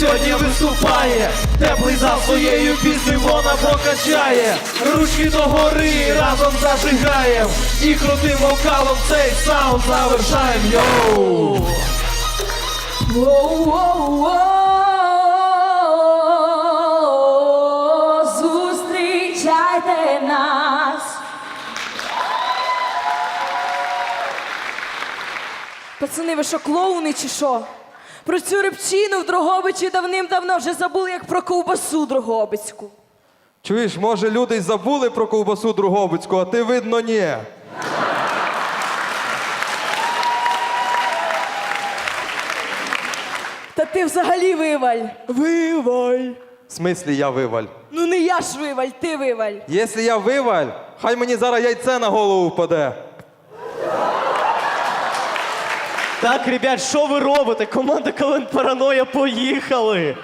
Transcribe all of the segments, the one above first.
сьогодні виступає. Теплий зал своєю піснею вона прокачає. Ручки догори разом зажигаєм. І крутим вокалом цей саунд завершаєм. Йоу! Зустрічайте нас. Пацани, ви що, клоуни чи що? Про цю репчину в Дрогобичі давним-давно вже забули, як про ковбасу Дрогобицьку. Чуєш, може, люди й забули про ковбасу Другобицьку, а ти видно ні. Та ти взагалі виваль. Виваль. В смислі я виваль. Ну не я ж виваль, ти виваль. Якщо я виваль, хай мені зараз яйце на голову впаде. Так, ребят, що ви робите? Команда Калент Параноя поїхали.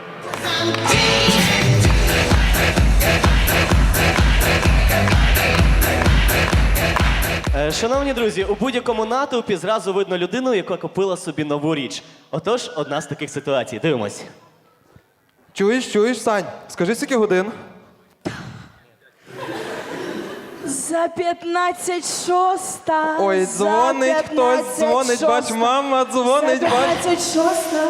Е, Шановні друзі, у будь-якому натовпі зразу видно людину, яка купила собі нову річ. Отож, одна з таких ситуацій. Дивимось. Чуєш, чуєш, Сань? Скажи, скільки годин? За 15 шоста. Ой, за дзвонить хтось, дзвонить, бач, шоста. мама, дзвонить, За бач. 15 шоста.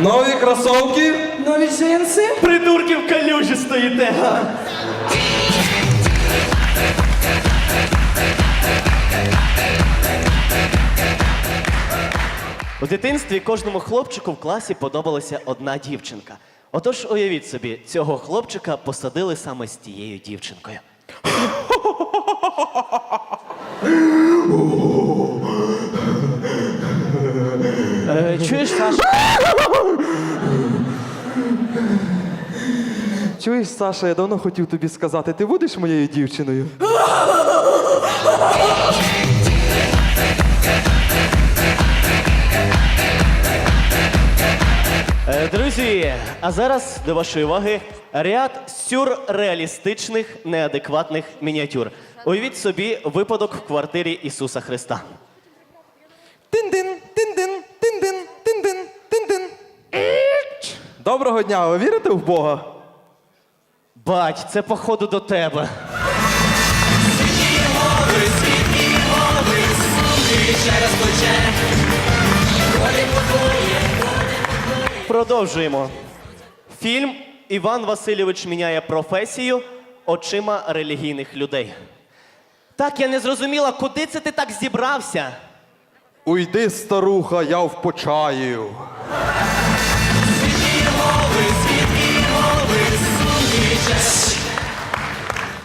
Нові кросовки. Нові джинси. Придурки в калюжі стоїте. га? У дитинстві кожному хлопчику в класі подобалася одна дівчинка. Отож, уявіть собі, цього хлопчика посадили саме з тією дівчинкою. Е, Чуєш, Саша? Чуєш, Саша, я давно хотів тобі сказати, ти будеш моєю дівчиною? Друзі, а зараз до вашої уваги ряд сюрреалістичних неадекватних мініатюр. Уявіть собі випадок в квартирі Ісуса Христа. Тин-дин, тин-дин, тин-дин, тин-дин, тин-дин. Доброго дня, ви вірите в Бога? Бать, це походу до тебе. Продовжуємо. Фільм Іван Васильович міняє професію очима релігійних людей. Так, я не зрозуміла, куди це ти так зібрався? Уйди, старуха, я впочаю.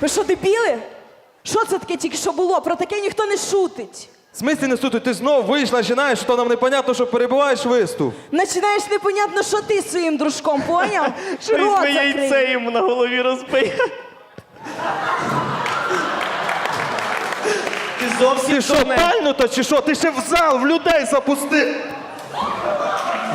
Ви що, дебіли? Що це таке тільки що було? Про таке ніхто не шутить. В смислі не сути, ти знов вийшла, починаєш, що нам непонятно, що перебуваєш виступ. Починаєш непонятно, що ти з своїм дружком, поняв? Щось Рот ми закрий. яйце йому на голові розбив. Ти зовсім Ти що, пальнута чи що? Ти ще в зал, в людей запусти.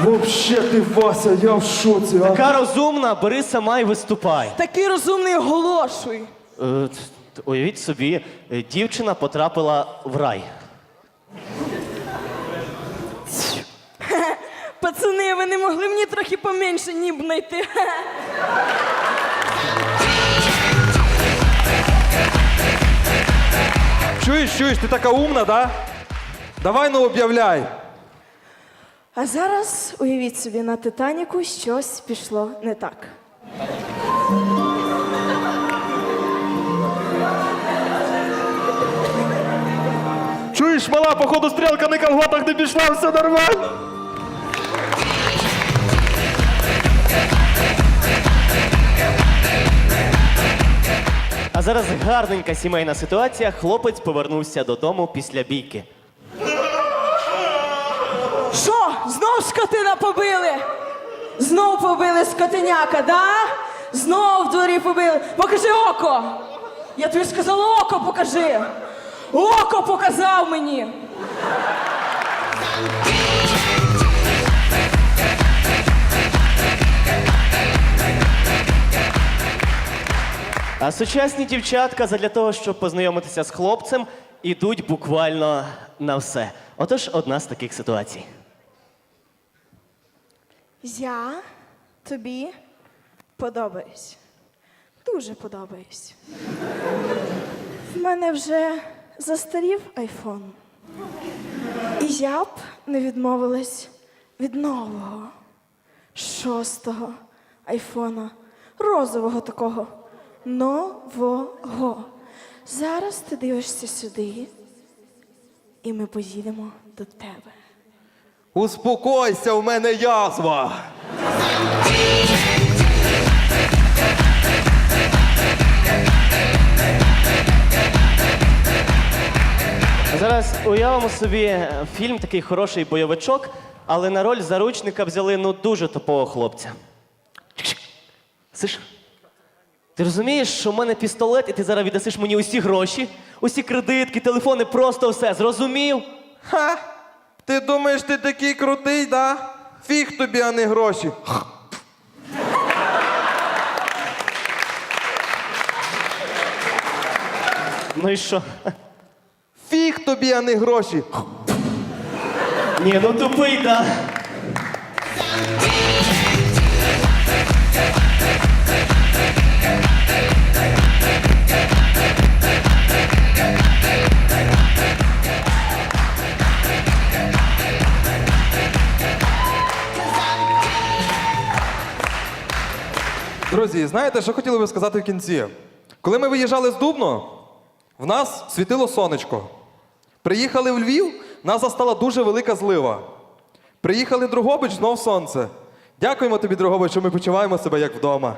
Вообще ти, Вася, я в шоці, а? Така розумна, бери сама і виступай. Такий розумний оголошуй. Е, т- т- Уявіть собі, е, дівчина потрапила в рай. Пацани, ви не могли мені трохи поменше ніб знайти. Чуєш, чуєш, ти така умна, да? Давай ну об'являй. А зараз уявіть собі, на Титаніку щось пішло не так. Чуєш, мала, походу стрілка на колготах не пішла, все нормально. А зараз гарненька сімейна ситуація. Хлопець повернувся додому після бійки. Що? Знов скотина побили? Знов побили скотиняка, да? Знов в дворі побили. Покажи око. Я тобі сказала, око покажи. Око показав мені. А сучасні дівчатка задля того, щоб познайомитися з хлопцем, ідуть буквально на все. Отож, одна з таких ситуацій. Я тобі подобаюсь. Дуже подобаюсь. В мене вже застарів айфон. І я б не відмовилась від нового, шостого айфона, розового такого, нового. Зараз ти дивишся сюди, і ми поїдемо до тебе. Успокойся, у мене язва. А зараз уявимо собі фільм такий хороший бойовичок, але на роль заручника взяли ну дуже тупого хлопця. Сиш? Ти розумієш, що в мене пістолет, і ти зараз віддасиш мені усі гроші, усі кредитки, телефони, просто все. Зрозумів? Ха! Ти думаєш, ти такий крутий, да? Фіг тобі, а не гроші. Ну і що? Фіг тобі, а не гроші. Ні, ну тупий, да. Друзі, знаєте, що хотіли би сказати в кінці? Коли ми виїжджали з Дубно, в нас світило сонечко. Приїхали в Львів, нас застала дуже велика злива. Приїхали в Другобич, знов сонце. Дякуємо тобі, Другобич, що ми почуваємо себе як вдома.